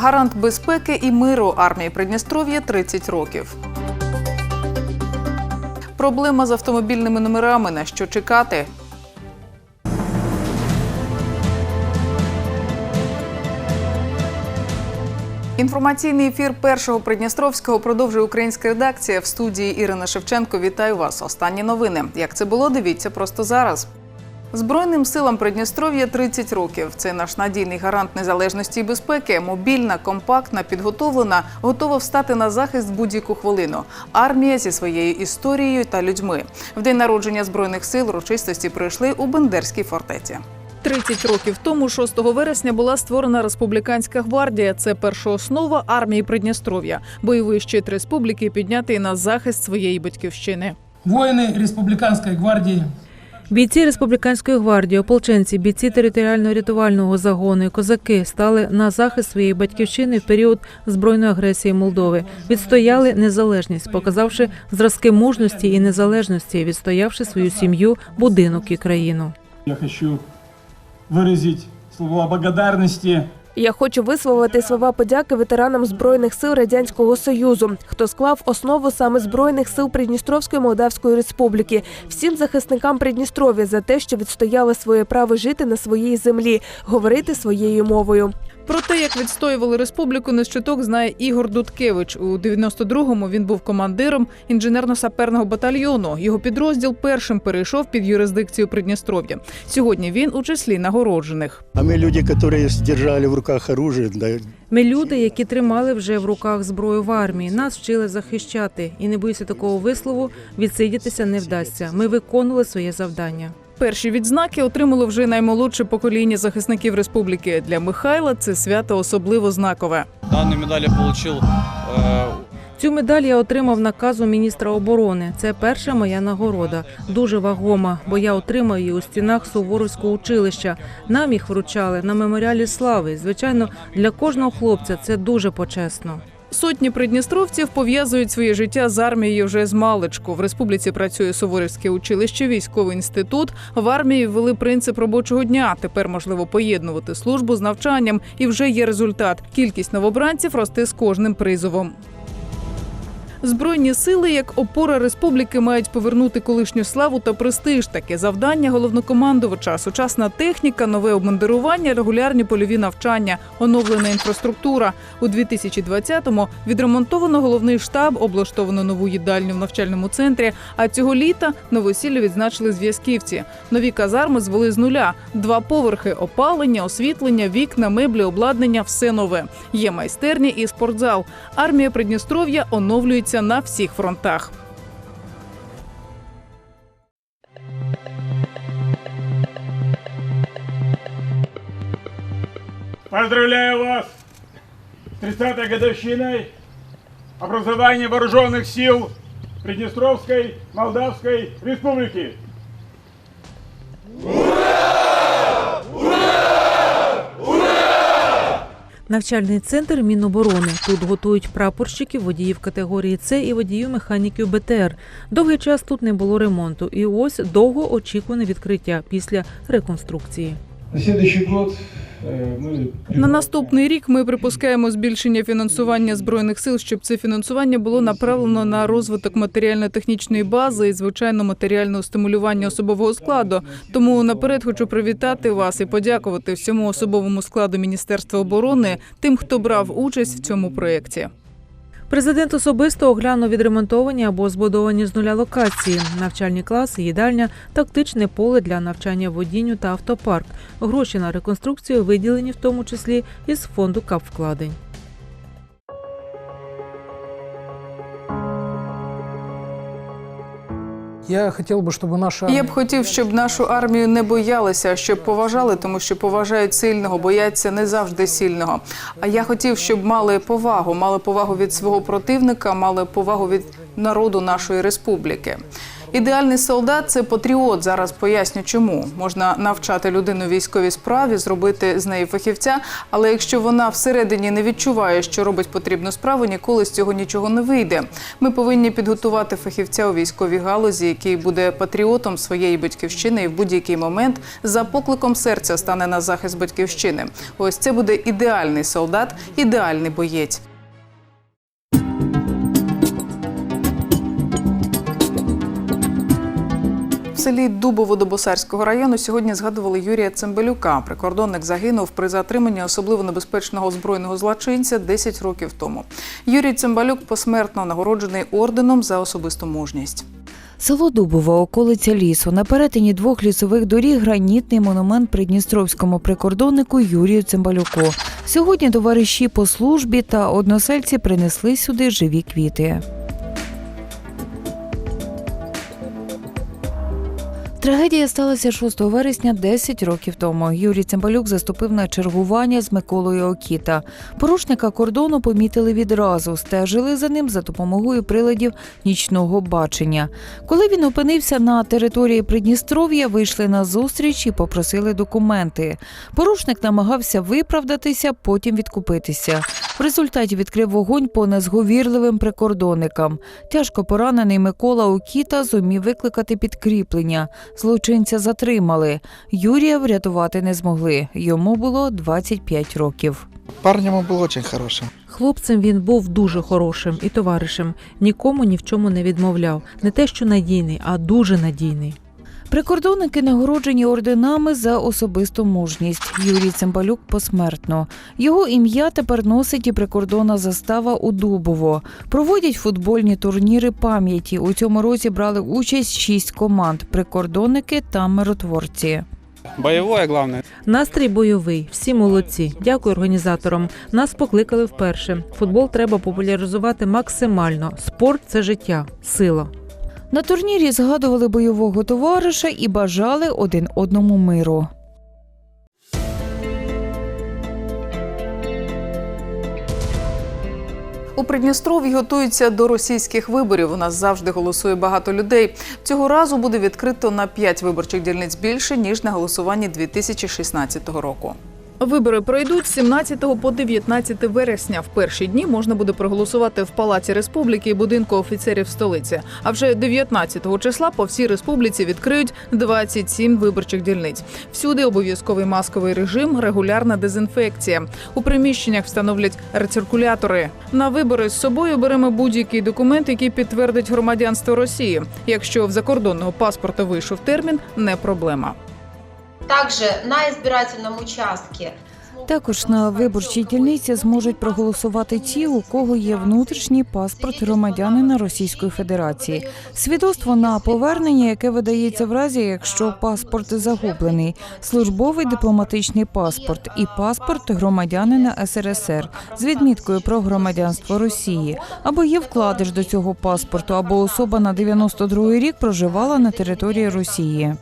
Гарант безпеки і миру армії Придністров'я 30 років. Проблема з автомобільними номерами. На що чекати? Інформаційний ефір першого Придністровського продовжує українська редакція в студії Ірина Шевченко. Вітаю вас. Останні новини. Як це було, дивіться просто зараз. Збройним силам Придністров'я 30 років. Це наш надійний гарант незалежності і безпеки. Мобільна, компактна, підготовлена, готова встати на захист будь-яку хвилину. Армія зі своєю історією та людьми. В день народження збройних сил урочистості пройшли у Бендерській фортеці. 30 років тому, 6 вересня, була створена республіканська гвардія. Це перша основа армії Придністров'я. Бойовий щит республіки піднятий на захист своєї батьківщини. Воїни республіканської гвардії Бійці республіканської гвардії, ополченці, бійці територіально-рятувального загону і козаки стали на захист своєї батьківщини в період збройної агресії Молдови. Відстояли незалежність, показавши зразки мужності і незалежності, відстоявши свою сім'ю, будинок і країну. Я хочу виразити слова благодарности Я хочу висловити слова подяки ветеранам збройних сил радянського союзу, хто склав основу саме збройних сил Придністровської Молдавської Республіки, всім захисникам Придністров'я за те, що відстояли своє право жити на своїй землі, говорити своєю мовою. Про те, як відстоювали республіку, не з чуток знає Ігор Дудкевич. У 92-му він був командиром інженерно-саперного батальйону. Його підрозділ першим перейшов під юрисдикцію Придністров'я. Сьогодні він у числі нагороджених. А мы люди, которые держали в руках оружие, Ми люди, які тримали вже в руках зброю в армії. Нас вчили захищати, і не боюся такого вислову. Відсидітися не вдасться. Ми виконували своє завдання. Перші відзнаки отримало вже наймолодше покоління захисників республіки. Для Михайла це свято особливо знакове. Данную медаль я получил э, Цю медаль я отримав наказу міністра оборони. Це перша моя нагорода, дуже вагома, бо я отримав її у стінах Суворовського училища. Нам їх вручали на меморіалі слави. Звичайно, для кожного хлопця це дуже почесно. Сотні придністровців пов'язують своє життя з армією вже з маличку. В республіці працює Суворівське училище, військовий інститут. В армії ввели принцип робочого дня. Тепер можливо поєднувати службу з навчанням, і вже є результат. Кількість новобранців росте з кожним призовом. Збройні сили, як опора республіки, мають повернути колишню славу та престиж. Таке завдання головнокомандувача. Сучасна техніка, нове обмундирування, регулярні польові навчання, оновлена інфраструктура. У 2020-му відремонтовано головний штаб, облаштовано нову їдальню в навчальному центрі. А цього літа новосілля відзначили зв'язківці. Нові казарми звели з нуля. Два поверхи, опалення, освітлення, вікна, меблі, обладнання все нове. Є майстерні і спортзал. Армія Придністров'я оновлюється на всіх фронтах. Поздравляю вас с 30-й годовщиной образования вооруженных сил Приднестровской Молдавской Республики. Навчальний центр Міноборони. Тут готують прапорщиків, водіїв категорії С і водіїв механіків БТР. Довгий час тут не було ремонту, і ось довго очікуване відкриття після реконструкції. На следующий год На наступний рік ми припускаємо збільшення фінансування збройних сил, щоб це фінансування було направлено на розвиток матеріально-технічної бази і звичайно матеріального стимулювання особового складу. Тому наперед хочу привітати вас і подякувати всьому особовому складу Міністерства оборони тим, хто брав участь в цьому проєкті. Президент особисто оглянув відремонтовані або збудовані з нуля локації, навчальні класи, їдальня, тактичне поле для навчання водінню та автопарк. Гроші на реконструкцію виділені в тому числі із фонду капвкладень. Я хотів би, щоб наша Я б хотів, щоб нашу армію не боялися, щоб поважали, тому що поважають сильного, бояться не завжди сильного. А я хотів, щоб мали повагу, мали повагу від свого противника, мали повагу від народу нашої республіки. Ідеальний солдат це патріот. Зараз поясню, чому можна навчати людину військовій справі, зробити з неї фахівця. Але якщо вона всередині не відчуває, що робить потрібну справу, ніколи з цього нічого не вийде. Ми повинні підготувати фахівця у військовій галузі, який буде патріотом своєї батьківщини і в будь-який момент за покликом серця стане на захист батьківщини. Ось це буде ідеальний солдат, ідеальний боєць. Селі Дубово Добосарського району сьогодні згадували Юрія Цимбалюка. Прикордонник загинув при затриманні особливо небезпечного збройного злочинця 10 років тому. Юрій Цимбалюк посмертно нагороджений орденом за особисту мужність. Село Дубово, околиця лісу. На перетині двох лісових доріг гранітний монумент придністровському прикордоннику Юрію Цимбалюку. Сьогодні товариші по службі та односельці принесли сюди живі квіти. Трагедія сталася 6 вересня 10 років тому. Юрій Цимбалюк заступив на чергування з Миколою Окіта. Порушника кордону помітили відразу, стежили за ним за допомогою приладів нічного бачення. Коли він опинився на території Придністров'я, вийшли на зустріч і попросили документи. Порушник намагався виправдатися, потім відкупитися. В результаті відкрив вогонь по незговірливим прикордонникам. Тяжко поранений Микола Окіта зумів викликати підкріплення. Злочинця затримали. Юрія врятувати не змогли. Йому було 25 років. Парнем он был очень хорошим. Хлопцем він був дуже хорошим і товаришем. Нікому ні в чому не відмовляв. Не те, що надійний, а дуже надійний. Прикордонники нагороджені орденами за особисту мужність. Юрій Цимбалюк посмертно. Його ім'я тепер носить і прикордонна застава у Дубово. Проводять футбольні турніри пам'яті. У цьому році брали участь шість команд: прикордонники та миротворці. Боевое главное. Настрій бойовий, всі молодці. Дякую організаторам. Нас покликали вперше. Футбол треба популяризувати максимально. Спорт це життя, сила. На турнірі згадували бойового товариша і бажали один одному миру. У Придністров'ї готуються до російських виборів. У нас завжди голосує багато людей. Цього разу буде відкрито на 5 виборчих дільниць більше ніж на голосуванні 2016 року. Вибори пройдуть з 17 по 19 вересня. В перші дні можна буде проголосувати в Палаці Республіки і будинку офіцерів столиці. А вже 19 числа по всій республіці відкриють 27 виборчих дільниць. Всюди обов'язковий масковий режим, регулярна дезінфекція. У приміщеннях встановлять рециркулятори. На вибори з собою беремо будь-який документ, який підтвердить громадянство Росії. Якщо в закордонного паспорта вийшов термін, не проблема. Также на избирательном участке. Також на виборчій дільниці зможуть проголосувати ті, у кого є внутрішній паспорт громадянина Російської Федерації, свідоцтво на повернення, яке видається в разі, якщо паспорт загублений, службовий дипломатичний паспорт і паспорт громадянина СРСР з відміткою про громадянство Росії, або є вкладиш до цього паспорту, або особа на 92-й рік проживала на території Росії.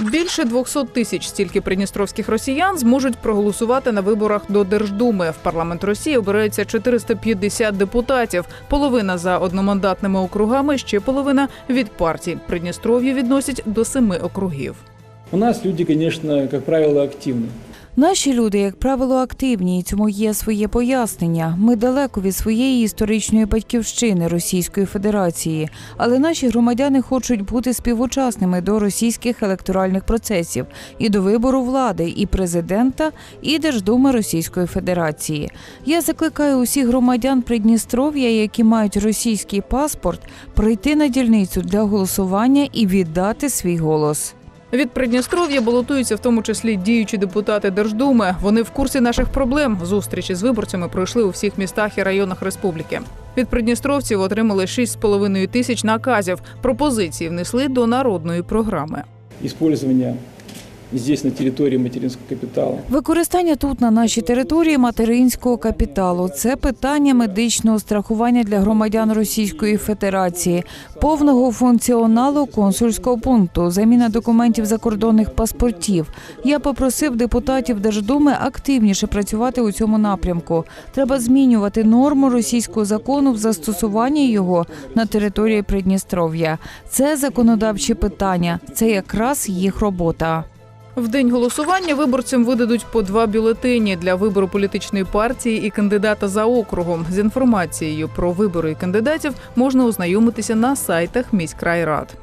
Більше 200 тисяч стільки придністровських росіян зможуть проголосувати на виборах до Держдуми. В парламент Росії обирається 450 депутатів. Половина за одномандатними округами, ще половина від партій. Придністров'я відносять до семи округів. У нас люди, звісно, як правило, активны. Наші люди, як правило, активні, і цьому є своє пояснення. Ми далеко від своєї історичної батьківщини Російської Федерації, але наші громадяни хочуть бути співучасними до російських електоральних процесів і до вибору влади і президента, і Держдуми Російської Федерації. Я закликаю усіх громадян Придністров'я, які мають російський паспорт, прийти на дільницю для голосування і віддати свій голос. Від Придністров'я балотуються в тому числі діючі депутати Держдуми. Вони в курсі наших проблем. Зустрічі з виборцями пройшли у всіх містах і районах республіки. Від придністровців отримали 6,5 тисяч наказів. Пропозиції внесли до народної програми. Использование здесь, на территории материнского капитала. Використання тут на нашій території материнського капіталу це питання медичного страхування для громадян Російської Федерації, повного функціоналу консульського пункту, заміна документів закордонних паспортів. Я попросив депутатів Держдуми активніше працювати у цьому напрямку. Треба змінювати норму російського закону в застосуванні його на території Придністров'я. Це законодавчі питання, це якраз їх робота. В день голосування виборцям видадуть по два бюлетені для вибору політичної партії і кандидата за округом. З інформацією про вибори і кандидатів можна ознайомитися на сайтах міськрайрад.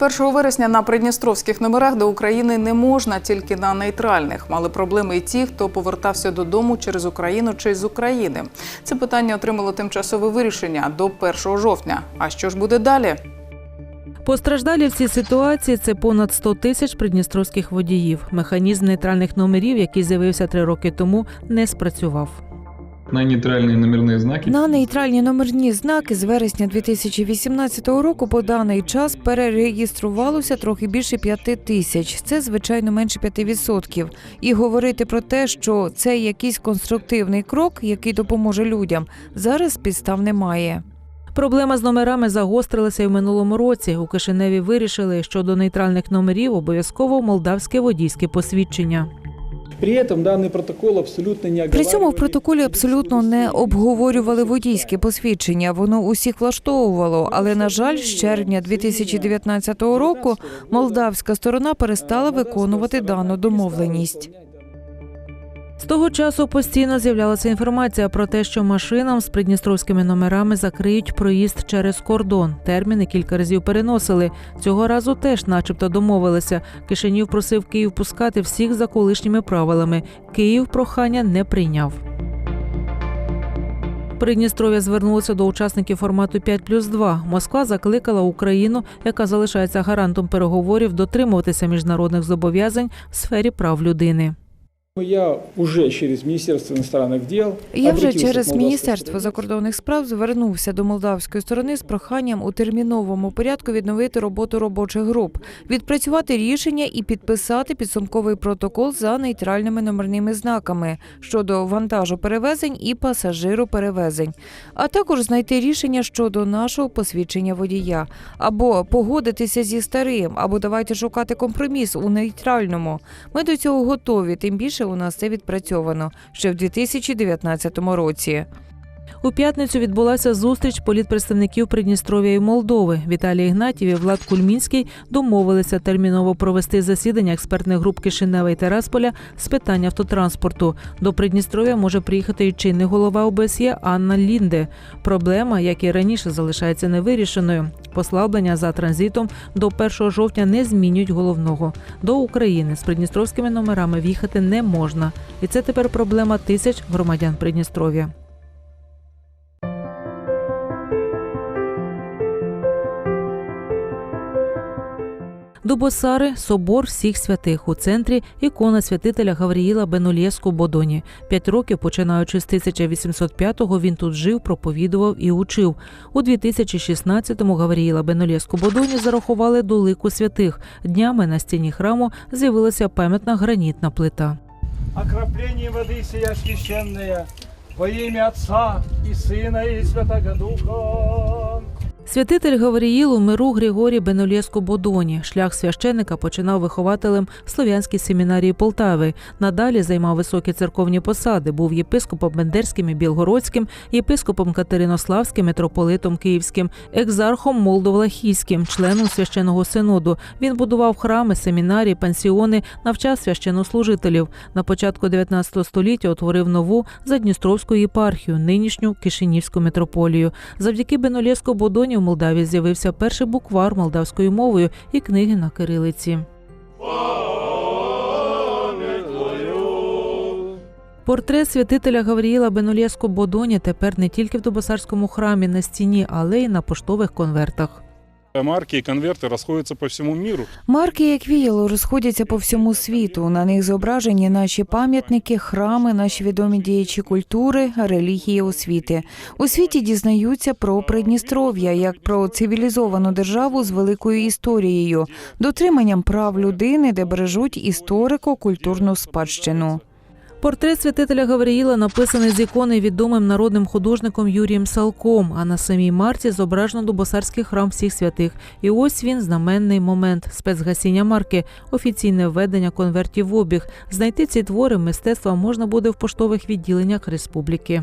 З 1 вересня на придністровських номерах до України не можна, тільки на нейтральних. Мали проблеми і ті, хто повертався додому через Україну чи з України. Це питання отримало тимчасове вирішення до 1 жовтня. А що ж буде далі? Постраждалі в цій ситуації це понад 100 тисяч придністровських водіїв. Механізм нейтральних номерів, який з'явився три роки тому, не спрацював. На нейтральные номерные знаки. На нейтральні номерні знаки з вересня 2018 року по даний час перереєструвалося трохи більше п'яти тисяч. Це звичайно менше 5%. І говорити про те, що це якийсь конструктивний крок, який допоможе людям, зараз підстав немає. Проблема з номерами загострилася і в минулому році. У Кишиневі вирішили, що до нейтральних номерів обов'язково молдавське водійське посвідчення. При этом данный протокол абсолютно не При цьому в протоколі абсолютно не обговорювали водійське посвідчення. Воно усіх влаштовувало. Але на жаль, з червня 2019 року молдавська сторона перестала виконувати дану домовленість. З того часу постійно з'являлася інформація про те, що машинам з придністровськими номерами закриють проїзд через кордон. Терміни кілька разів переносили. Цього разу теж, начебто, домовилися. Кишинів просив Київ пускати всіх за колишніми правилами. Київ прохання не прийняв. Придністров'я звернулося до учасників формату 5 плюс 2. Москва закликала Україну, яка залишається гарантом переговорів, дотримуватися міжнародних зобов'язань в сфері прав людини. Я уже через Министерство иностранных дел Я вже через Міністерство закордонних справ звернувся до молдавської сторони з проханням у терміновому порядку відновити роботу робочих груп, відпрацювати рішення і підписати підсумковий протокол за нейтральними номерними знаками щодо вантажу перевезень і пасажиру перевезень, а також знайти рішення щодо нашого посвідчення водія, або погодитися зі старим, або давайте шукати компроміс у нейтральному. Ми до цього готові. Тим більше у нас це відпрацьовано ще в 2019 році. У п'ятницю відбулася зустріч політпредставників Придністров'я і Молдови. Віталій Ігнатів і Влад Кульмінський домовилися терміново провести засідання експертних груп Кишинева і Терасполя з питань автотранспорту. До Придністров'я може приїхати і чинний голова ОБСЄ Анна Лінде. Проблема, як і раніше, залишається невирішеною. Послаблення за транзитом до 1 жовтня не змінюють головного. До України з придністровськими номерами в'їхати не можна, і це тепер проблема тисяч громадян Придністров'я. Дубосари собор всіх святих у центрі ікона святителя Гавріїла Бенолєску Бодоні. П'ять років, починаючи з 1805-го, він тут жив, проповідував і учив. У 2016-му Гавріїла Бенолєску Бодоні зарахували до лику святих. Днями на стіні храму з'явилася пам'ятна гранітна плита. окропление воды сия священная, во имя Отца и Сына и Святого Духа. Святитель Гавріїл у миру Григорій Бенолєску Бодоні. Шлях священика починав вихователем в Слов'янській семінарії Полтави. Надалі займав високі церковні посади. Був єпископом Бендерським і Білгородським, єпископом Катеринославським, митрополитом Київським, екзархом Молдовлахійським, членом священного синоду. Він будував храми, семінарії, пансіони, навчав священнослужителів. На початку 19 століття утворив нову Задністровську єпархію, нинішню Кишинівську митрополію. Завдяки Бенолєску Бодоні в Молдавії з'явився перший буквар молдавською мовою і книги на кирилиці. Портрет святителя Гавріїла Бенолєску Бодоні тепер не тільки в Дубосарському храмі на стіні, але й на поштових конвертах. Марки и конверты расходятся по всему миру. Марки, як віяло, розходяться по всьому світу. На них зображені наші пам'ятники, храми, наші відомі діячі культури, релігії, освіти. У світі дізнаються про Придністров'я як про цивілізовану державу з великою історією, дотриманням прав людини, де бережуть історико-культурну спадщину. Портрет святителя Гавриїла написаний з ікони відомим народним художником Юрієм Салком. А на самій марці зображено Дубосарський храм всіх святих. І ось він знаменний момент спецгасіння марки, офіційне введення конвертів в обіг. Знайти ці твори мистецтва можна буде в поштових відділеннях республіки.